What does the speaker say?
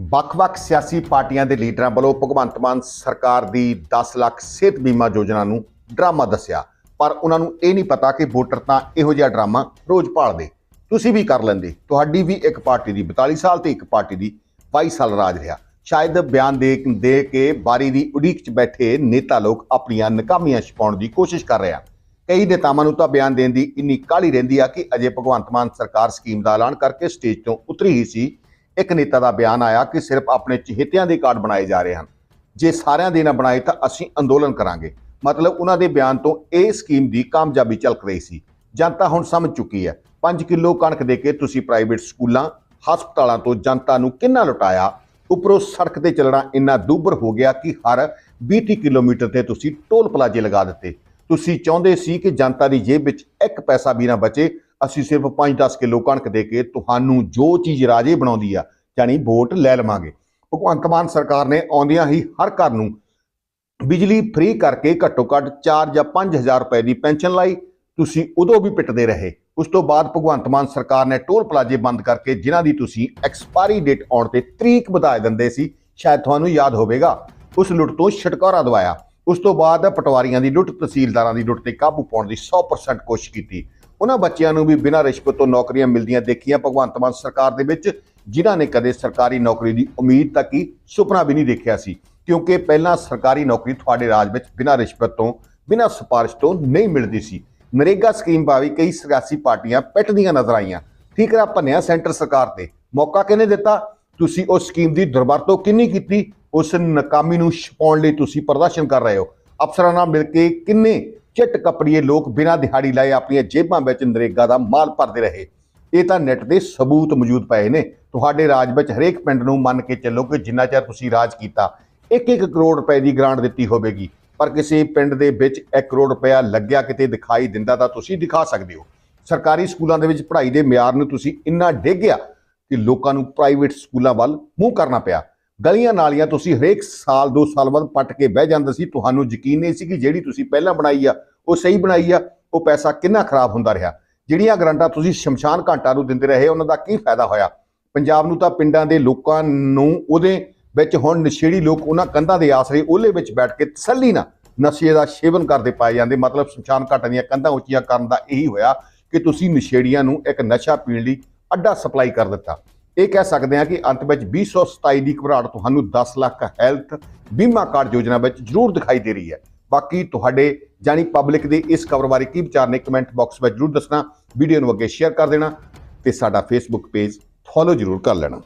ਵੱਖ-ਵੱਖ ਸਿਆਸੀ ਪਾਰਟੀਆਂ ਦੇ ਲੀਡਰਾਂ ਵੱਲੋਂ ਭਗਵੰਤ ਮਾਨ ਸਰਕਾਰ ਦੀ 10 ਲੱਖ ਸਿਹਤ ਬੀਮਾ ਯੋਜਨਾ ਨੂੰ ਡਰਾਮਾ ਦੱਸਿਆ। ਪਰ ਉਹਨਾਂ ਨੂੰ ਇਹ ਨਹੀਂ ਪਤਾ ਕਿ ਵੋਟਰ ਤਾਂ ਇਹੋ ਜਿਹਾ ਡਰਾਮਾ ਰੋਜ਼ ਭਾਲਦੇ। ਤੁਸੀਂ ਵੀ ਕਰ ਲੈਂਦੇ। ਤੁਹਾਡੀ ਵੀ ਇੱਕ ਪਾਰਟੀ ਦੀ 42 ਸਾਲ ਤੇ ਇੱਕ ਪਾਰਟੀ ਦੀ 22 ਸਾਲ ਰਾਜ ਰਿਹਾ। ਸ਼ਾਇਦ ਬਿਆਨ ਦੇ ਦੇ ਕੇ ਬਾਰੀ ਦੀ ਉਡੀਕ 'ਚ ਬੈਠੇ ਨੇਤਾ ਲੋਕ ਆਪਣੀਆਂ ਨਕਾਮੀਆਂ ਛਪਾਉਣ ਦੀ ਕੋਸ਼ਿਸ਼ ਕਰ ਰਹੇ ਹਨ। ਕਈ ਨੇਤਾਵਾਂ ਨੂੰ ਤਾਂ ਬਿਆਨ ਦੇਣ ਦੀ ਇੰਨੀ ਕਾਹਲੀ ਰਹਿੰਦੀ ਆ ਕਿ ਅਜੇ ਭਗਵੰਤ ਮਾਨ ਸਰਕਾਰ ਸਕੀਮ ਦਾ ਐਲਾਨ ਕਰਕੇ ਸਟੇਜ ਤੋਂ ਉਤਰੀ ਹੀ ਸੀ। ਇੱਕ ਨੇਤਾ ਦਾ ਬਿਆਨ ਆਇਆ ਕਿ ਸਿਰਫ ਆਪਣੇ ਚਹੇਤਿਆਂ ਦੇ ਕਾਰਡ ਬਣਾਏ ਜਾ ਰਹੇ ਹਨ। ਜੇ ਸਾਰਿਆਂ ਦੇ ਨਾ ਬਣਾਏ ਤਾਂ ਅਸੀਂ ਅੰਦੋਲਨ ਕਰਾਂਗੇ। ਮਤਲਬ ਉਹਨਾਂ ਦੇ ਬਿਆਨ ਤੋਂ ਇਹ ਸਕੀਮ ਦੀ ਕਾਮਯਾਬੀ ਝਲਕ ਰਹੀ ਸੀ। ਜਨਤਾ ਹੁਣ ਸਮਝ ਚੁੱਕੀ ਹੈ। 5 ਕਿਲੋ ਕਣਕ ਦੇ ਕੇ ਤੁਸੀਂ ਪ੍ਰਾਈਵੇਟ ਸਕੂਲਾਂ, ਹਸਪਤਾਲਾਂ ਤੋਂ ਜਨਤਾ ਨੂੰ ਕਿੰਨਾ ਲੁਟਾਇਆ? ਉੱਪਰੋਂ ਸੜਕ ਤੇ ਚੱਲਣਾ ਇੰਨਾ ਦੂਬਰ ਹੋ ਗਿਆ ਕਿ ਹਰ 20 ਕਿਲੋਮੀਟਰ ਤੇ ਤੁਸੀਂ ਟੋਲ ਪਲਾਜ਼ੇ ਲਗਾ ਦਿੱਤੇ। ਤੁਸੀਂ ਚਾਹੁੰਦੇ ਸੀ ਕਿ ਜਨਤਾ ਦੀ ਜੇਬ ਵਿੱਚ ਇੱਕ ਪੈਸਾ ਵੀ ਨਾ ਬਚੇ। ਅਸੀਂ ਸਿਰਫ 5-10 ਕਿਲੋ ਕਣਕ ਦੇ ਕੇ ਤੁਹਾਨੂੰ ਜੋ ਚੀਜ਼ ਰਾਜੇ ਬਣਾਉਂਦੀ ਆ ਯਾਨੀ ਵੋਟ ਲੈ ਲਵਾਂਗੇ। ਭਗਵੰਤ ਮਾਨ ਸਰਕਾਰ ਨੇ ਆਉਂਦਿਆਂ ਹੀ ਹਰ ਘਰ ਨੂੰ ਬਿਜਲੀ ਫ੍ਰੀ ਕਰਕੇ ਘੱਟੋ ਘੱਟ 4 ਜਾਂ 5000 ਰੁਪਏ ਦੀ ਪੈਨਸ਼ਨ ਲਾਈ। ਤੁਸੀਂ ਉਦੋਂ ਵੀ ਪਿੱਟਦੇ ਰਹੇ। ਉਸ ਤੋਂ ਬਾਅਦ ਭਗਵੰਤ ਮਾਨ ਸਰਕਾਰ ਨੇ ਟੋਲ ਪਲਾਜ਼ੇ ਬੰਦ ਕਰਕੇ ਜਿਨ੍ਹਾਂ ਦੀ ਤੁਸੀਂ ਐਕਸਪਾਇਰੀ ਡੇਟ ਆਉਣ ਤੇ ਤਰੀਕ ਵਧਾ ਦਿੰਦੇ ਸੀ, ਸ਼ਾਇਦ ਤੁਹਾਨੂੰ ਯਾਦ ਹੋਵੇਗਾ। ਉਸ ਲੁੱਟ ਤੋਂ ਛੁਟਕਾਰਾ ਦਵਾਇਆ। ਉਸ ਤੋਂ ਬਾਅਦ ਪਟਵਾਰੀਆਂ ਦੀ ਲੁੱਟ, ਤਹਿਸੀਲਦਾਰਾਂ ਦੀ ਲੁੱਟ ਤੇ ਕਾਬੂ ਪਾਉਣ ਦੀ 100% ਕੋਸ਼ਿਸ਼ ਕੀਤੀ। ਉਹਨਾਂ ਬੱਚਿਆਂ ਨੂੰ ਵੀ ਬਿਨਾਂ ਰਿਸ਼ਵਤ ਤੋਂ ਨੌਕਰੀਆਂ ਮਿਲਦੀਆਂ ਦੇਖੀਆਂ। ਭਗਵੰਤ ਮਾਨ ਸਰਕਾਰ ਦੇ ਵਿੱਚ ਜਿਨ੍ਹਾਂ ਨੇ ਕਦੇ ਸਰਕਾਰੀ ਨੌਕਰੀ ਦੀ ਉਮੀਦ ਤੱਕ ਹੀ ਸੁਪਨਾ ਵੀ ਨਹੀਂ ਦੇਖਿਆ ਸੀ। ਕਿਉਂਕਿ ਪਹਿਲਾਂ ਸਰਕਾਰੀ ਨੌਕਰੀ ਤੁਹਾਡੇ ਰਾਜ ਵਿੱਚ ਬਿਨਾਂ ਰਿਸ਼ਵਤ ਤੋਂ, ਬਿਨਾਂ ਸਿਫਾਰਿਸ਼ ਤੋਂ ਨਹੀਂ ਮਿਲਦੀ ਸੀ। ਨਰੇਗਾ ਸਕੀਮ ਭਾਵੇਂ ਕਈ ਸਿਆਸੀ ਪਾਰਟੀਆਂ ਪਿੱਟਦੀਆਂ ਨਜ਼ਰ ਆਈਆਂ। ਠੀਕ ਠੀਕਰਾ ਭੰਨਿਆ ਸੈਂਟਰ ਸਰਕਾਰ ਤੇ। ਮੌਕਾ ਕਿਹਨੇ ਦਿੱਤਾ? ਤੁਸੀਂ ਉਸ ਸਕੀਮ ਦੀ ਦੁਰਵਰਤੋਂ ਕਿੰਨੀ ਕੀਤੀ? ਉਸ ਨਾਕਾਮੀ ਨੂੰ ਛਪਾਉਣ ਲਈ ਤੁਸੀਂ ਪ੍ਰਦਰਸ਼ਨ ਕਰ ਰਹੇ ਹੋ। ਅਫਸਰਾਂ ਨਾਲ ਮਿਲ ਕੇ ਕਿੰਨੇ ਚਿੱਟ ਕਪੜੀਏ ਲੋਕ ਬਿਨਾਂ ਦਿਹਾੜੀ ਲਾਏ ਆਪਣੀਆਂ ਜੇਬਾਂ ਵਿੱਚ ਨਰੇਗਾ ਦਾ ਮਾਲ ਭਰਦੇ ਰਹੇ। ਇਹ ਤਾਂ ਨੈਟ ਦੇ ਸਬੂਤ ਮੌਜੂਦ ਪਏ ਨੇ। ਤੁਹਾਡੇ ਰਾਜ ਵਿੱਚ ਹਰੇਕ ਪਿੰਡ ਨੂੰ ਮੰਨ ਕੇ ਚੱਲੋ ਕਿ ਜਿੰਨਾ ਚਿਰ ਤੁਸੀਂ ਰਾਜ ਕੀਤਾ 1-1 ਕਰੋੜ ਰੁਪਏ ਦੀ ਗ੍ਰਾਂਟ ਦਿੱਤੀ ਹੋਵੇਗੀ। ਪਰ ਕਿਸੇ ਪਿੰਡ ਦੇ ਵਿੱਚ 1 ਕਰੋੜ ਰੁਪਇਆ ਲੱਗਿਆ ਕਿਤੇ ਦਿਖਾਈ ਦਿੰਦਾ ਤਾਂ ਤੁਸੀਂ ਦਿਖਾ ਸਕਦੇ ਹੋ। ਸਰਕਾਰੀ ਸਕੂਲਾਂ ਦੇ ਵਿੱਚ ਪੜ੍ਹਾਈ ਦੇ ਮਿਆਰ ਨੂੰ ਤੁਸੀਂ ਇੰਨਾ ਡੇਗਿਆ ਕਿ ਲੋਕਾਂ ਨੂੰ ਪ੍ਰਾਈਵੇਟ ਸਕੂਲਾਂ ਵੱਲ ਮੂੰਹ ਕਰਨਾ ਪਿਆ। ਗਲੀਆਂ ਨਾਲੀਆਂ ਤੁਸੀਂ ਹਰੇਕ ਸਾਲ 2 ਸਾਲ ਬਾਅਦ ਪੱਟ ਕੇ ਬਹਿ ਜਾਂਦੇ ਸੀ, ਤੁਹਾਨੂੰ ਯਕੀਨ ਨਹੀਂ ਸੀ ਕਿ ਜਿਹੜੀ ਤੁਸੀਂ ਪਹਿਲਾਂ ਬਣਾਈ ਆ, ਉਹ ਸਹੀ ਬਣਾਈ ਆ, ਉਹ ਪੈਸਾ ਕਿੰਨਾ ਖਰਾਬ ਹੁੰਦਾ ਰਿਹਾ। ਜਿਹੜੀਆਂ ਗਰੰਟਾਂ ਤੁਸੀਂ ਸ਼ਮਸ਼ਾਨ ਘਾਟਾਂ ਨੂੰ ਦਿੰਦੇ ਰਹੇ, ਉਹਨਾਂ ਦਾ ਕੀ ਫਾਇਦਾ ਹੋਇਆ? ਪੰਜਾਬ ਨੂੰ ਤਾਂ ਪਿੰਡਾਂ ਦੇ ਲੋਕਾਂ ਨੂੰ ਉਹਦੇ ਵਿੱਚ ਹੁਣ ਨਸ਼ੇੜੀ ਲੋਕ ਉਹਨਾਂ ਕੰਧਾਂ ਦੇ ਆਸਰੇ ਉਹਲੇ ਵਿੱਚ ਬੈਠ ਕੇ ਤਸੱਲੀ ਨਾਲ ਨਸ਼ੇ ਦਾ ਸੇਵਨ ਕਰਦੇ ਪਾਏ ਜਾਂਦੇ। ਮਤਲਬ ਸ਼ਮਸ਼ਾਨ ਘਾਟਾਂ ਦੀਆਂ ਕੰਧਾਂ ਉੱਚੀਆਂ ਕਰਨ ਦਾ ਇਹੀ ਹੋਇਆ ਕਿ ਤੁਸੀਂ ਨਸ਼ੇੜੀਆਂ ਨੂੰ ਇੱਕ ਨਸ਼ਾ ਪੀਣ ਲਈ ਅੱਡਾ ਸਪਲਾਈ ਕਰ ਦਿੱਤਾ। ਇਹ ਕਹਿ ਸਕਦੇ ਹਾਂ ਕਿ ਅੰਤ ਵਿੱਚ 2027 ਦੀ ਘਬਰਾਹਟ ਤੁਹਾਨੂੰ 10 ਲੱਖ ਹੈਲਥ ਬੀਮਾ ਕਾਰਡ ਯੋਜਨਾ ਵਿੱਚ ਜ਼ਰੂਰ ਦਿਖਾਈ ਦੇ ਰਹੀ ਹੈ। ਬਾਕੀ ਤੁਹਾਡੇ ਜਾਨੀ ਪਬਲਿਕ ਦੇ ਇਸ ਖਬਰ ਬਾਰੇ ਕੀ ਵਿਚਾਰ ਨੇ ਕਮੈਂਟ ਬਾਕਸ ਵਿੱਚ ਜ਼ਰੂਰ ਦੱਸਣਾ, ਵੀਡੀਓ ਨੂੰ ਅੱਗੇ ਸ਼ੇਅਰ ਕਰ ਦੇਣਾ ਤੇ ਸਾਡਾ ਫੇਸਬੁੱਕ ਪੇਜ ਫੋਲੋ ਜ਼ਰੂਰ ਕਰ ਲੈਣਾ।